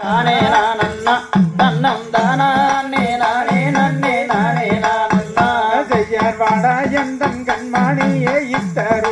நானே நானண்ணா தன்னம் தானே நானே நன்னே நானே வாடா எந்தன் கண்மணியே இத்தரு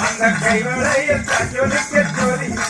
அந்த கைவளைய ஜோலிக்க